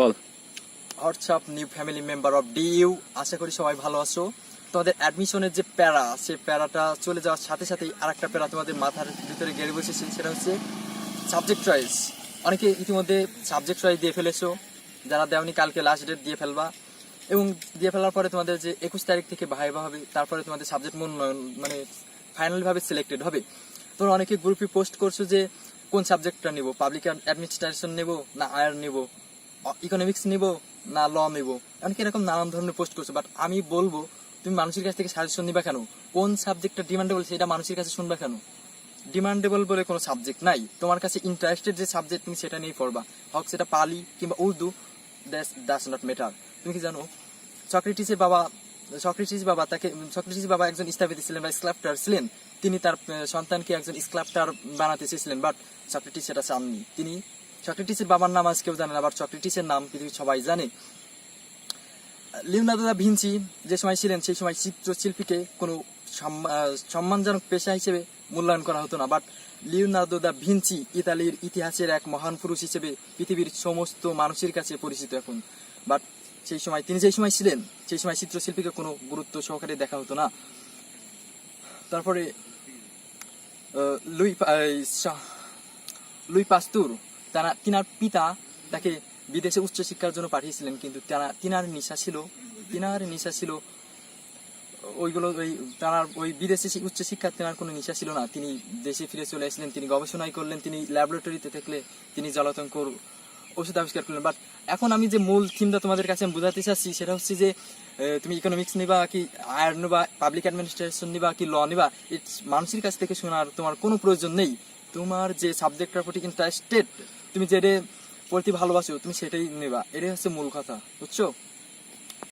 Ball. WhatsApp, new family member of DU, আশা করি সবাই ভালো আছো। তোমাদের অ্যাডমিশনের যে প্যারা, সেই প্যারাটা চলে যাওয়ার সাথে সাথেই আর একটা প্যারা তোমাদের মাথার ভিতরে গেড়ে বসেছে, সেটা হচ্ছে সাবজেক্ট চয়েস অনেকে ইতিমধ্যে সাবজেক্ট চয়েস দিয়ে ফেলেছো, যারা দেওনি কালকে লাস্ট ডেট দিয়ে ফেলবা। এবং দিয়ে ফেলার পরে তোমাদের যে একুশ তারিখ থেকে ভাইবা হবে, তারপরে তোমাদের সাবজেক্ট মনোনয়ন মানে ফাইনাল ভাবে সিলেক্টেড হবে। তোমরা অনেকে গ্রুপে পোস্ট করছ যে কোন সাবজেক্টটা নিব পাবলিক অ্যাডমিনিস্ট্রেশন নেব না আয়ার নেব? ইকোনমিক্স নিব, না ল নেব। অনেকে এরকম নানান ধরনের পোস্ট করছ বাট আমি বলব, তুমি মানুষের কাছ থেকে সাজেশন নিবা কেন? কোন সাবজেক্টটা ডিমান্ডেবল সেটা মানুষের কাছে শুনবা কেন? ডিমান্ডেবল বলে কোনো সাবজেক্ট নাই। তোমার কাছে ইন্টারেস্টেড যে সাবজেক্ট তুমি সেটা নিয়ে পড়বা। হোক সেটা পালি কিংবা Urdu that's does not matter তুমি কি জানো, সক্রেটিসের বাবা, সক্রেটিস বাবা তাকে, সক্রেটিস বাবা একজন স্থাপিত ছিলেন বা স্ক্লাপ্টার ছিলেন। তিনি তার সন্তানকে একজন স্ক্লাপ্টার বানাতে চেয়েছিলেন বাট সক্রেটিস সেটা চাননি। তিনি সক্রেটিসের বাবার নাম আজ কেউ জানে না বাট সক্রেটিসের নাম পৃথিবীর সবাই জানে। লিওনার্দো দা ভিঞ্চি যে সময় ছিলেন, সেই সময় চিত্রশিল্পীকে কোনো সম্মা- সম্মানজনক পেশা হিসেবে মূল্যায়ন করা হতো না। বাট লিওনার্দো দা ভিঞ্চি ইতালির ইতিহাসের এক মহান পুরুষ হিসেবে পৃথিবীর সমস্ত মানুষের কাছে পরিচিত এখন। বাট সেই সময় তিনি যেই সময় ছিলেন, সেই সময় চিত্রশিল্পীকে কোনো গুরুত্ব সহকারে দেখা হতো না। তারপরে লুই লুই পাস্তুর তারা, তিনার পিতা তাকে বিদেশে উচ্চশিক্ষার জন্য পাঠিয়েছিলেন, কিন্তু তারা, তিনার নিশা ছিল, তিনার নিশা ছিল, ওইগুলো ওই তার ওই বিদেশে উচ্চশিক্ষার তেনার কোনো নিশা ছিল না। তিনি দেশে ফিরে চলে আসলেন তিনি গবেষণাই করলেন, তিনি ল্যাবরেটরিতে থাকলে তিনি জলাতঙ্কর ওষুধ আবিষ্কার করলেন। বাট এখন আমি যে মূল থিমটা তোমাদের কাছে আমি বোঝাতে চাচ্ছি, সেটা হচ্ছে যে তুমি ইকোনমিক্স নিবা কি আয়ার নিবা পাবলিক অ্যাডমিনিস্ট্রেশন নিবা কি ল নিবা মানুষের কাছ থেকে শোনার তোমার কোনো প্রয়োজন নেই। তোমার যে সাবজেক্টটার প্রতি ইন্টারেস্টেড তুমি যেটা পড়তে ভালোবাসো তুমি সেটাই নেবা। এটাই হচ্ছে মূল কথা বুঝছ?